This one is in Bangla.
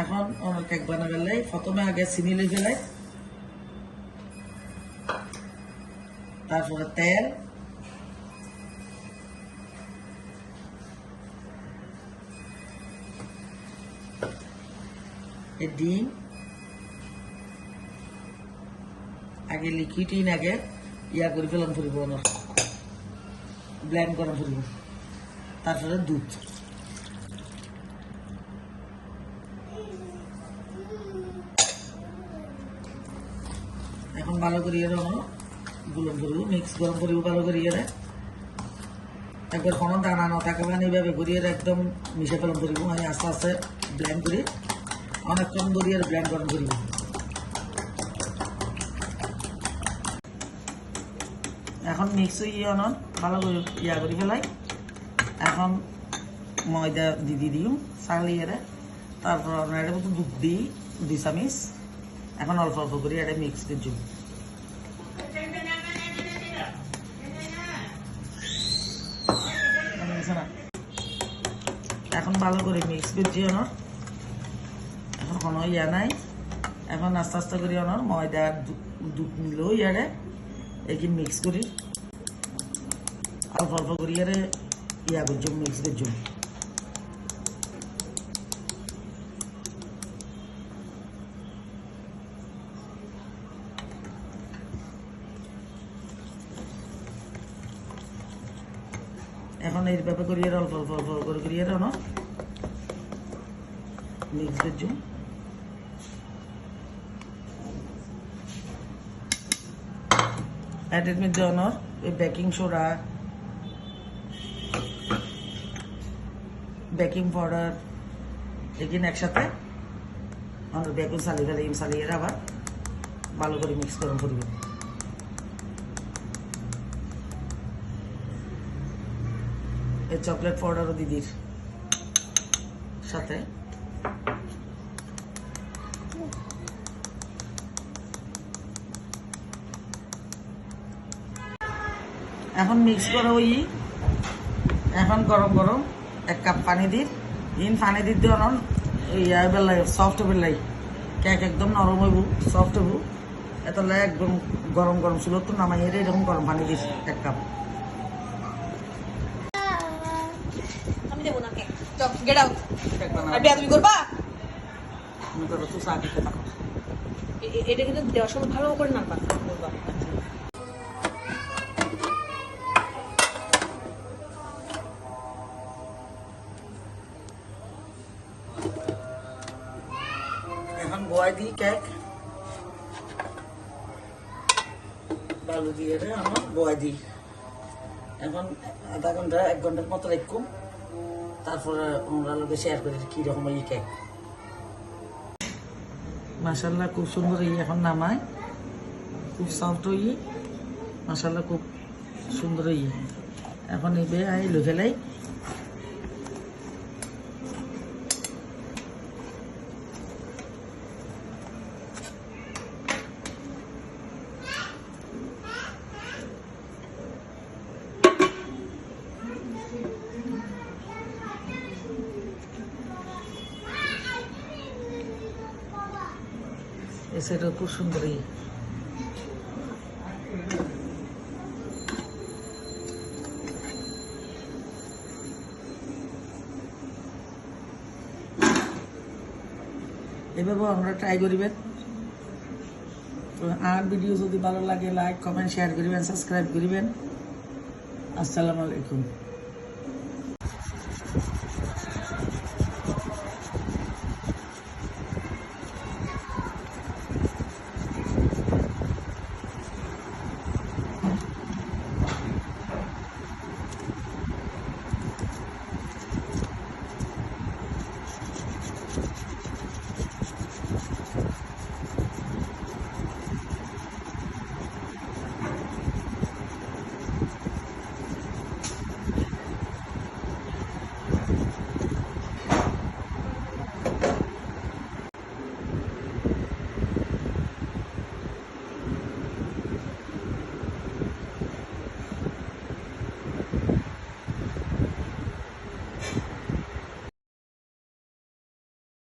এখন কেক বানাবে লাই, প্রথমে আগে চিনি লই। ফেলাই তারপরে তেল। ডিম। আগে লিকুইড আগে ইয়া করে ফেলাম ফুরিব ব্ল্যান্ড করা ফুরিব তারপরে দুধ এখন ভালো করে ইয়ে এর গুলন করিব মিক্স গরম করিব, ভালো করে এর একবার কোনো দানা না থাকে মানে এইভাবে করিয়ে একদম মিশে ফেলাম করিব আমি আস্তে আস্তে ব্ল্যান্ড করি। অনেকক্ষণ এর ব্ল্যান্ড গরম করিব এখন মিক্স হয়ে অন ভালো করে ইয়া করে ফেলাই। এখন ময়দা দি দি দিও চালিয়ে তারপর আপনার এটা দুধ দিই, দুই চামিচ। এখন অল্প অল্প করে, এটা মিক্স করছি এখন ভালো করে মিক্স করছি অনর এখন কোনো ইয়া নাই। এখন আস্তে আস্তে করি অনর ময়দা দুধ নিলেও ইয়ারে একে মিক্স করি। অল্প অল্প করি ইয়ারে ইয়া করছি মিক্স করছি এখন এইভাবে করিয়ে অল্প অল্প অল্প করে করিয়ে না? মিক্স করছি অ্যাডের মধ্যে অনর ওই বেকিং সোডা বেকিং পাউডার এখানে একসাথে অনর বেকিং চালিয়ে ফেলে, ইম চালিয়ে আবার ভালো করে মিক্স করে করবেন এই চকলেট পাউডারও দিদির সাথে। এখন মিক্স করা ওই, এখন গরম গরম এক কাপ পানি দিন দিন পানি দিতে অনন ইয়া বেলাই সফট বেলাই কেক একদম নরম হইব সফট হইব। এত একদম গরম গরম ছিল তো নামাই এরকম গরম পানি দিস এক কাপ দেবো না চল গেট আউট আর বিয়া তুমি করবা? আমি তো তো চা খেতে থাকো এ- এ- এটা কিন্তু দেওয়ার সময় ভালো করে নাড়বা করবা এখন গোয়াই দিই কেক। বালু দিয়ে আমার গোয়াই দিই। এখন আধা ঘণ্টা এক ঘণ্টার মতো রাখুম তারপরে আমরা লোকে শেয়ার করি কি রকম কেক মাসাল্লাহ খুব সুন্দর ই এখন নামায়। খুব সফট ই। মাসাল্লাহ খুব সুন্দর ই। এখন এবে আই লো ফেলাই সেটা খুব সুন্দর। এই এভাবেও আমরা ট্রাই করিবেন আর ভিডিও যদি ভালো লাগে লাইক কমেন্ট শেয়ার করিবেন সাবস্ক্রাইব করিবেন। আসসালামু আলাইকুম।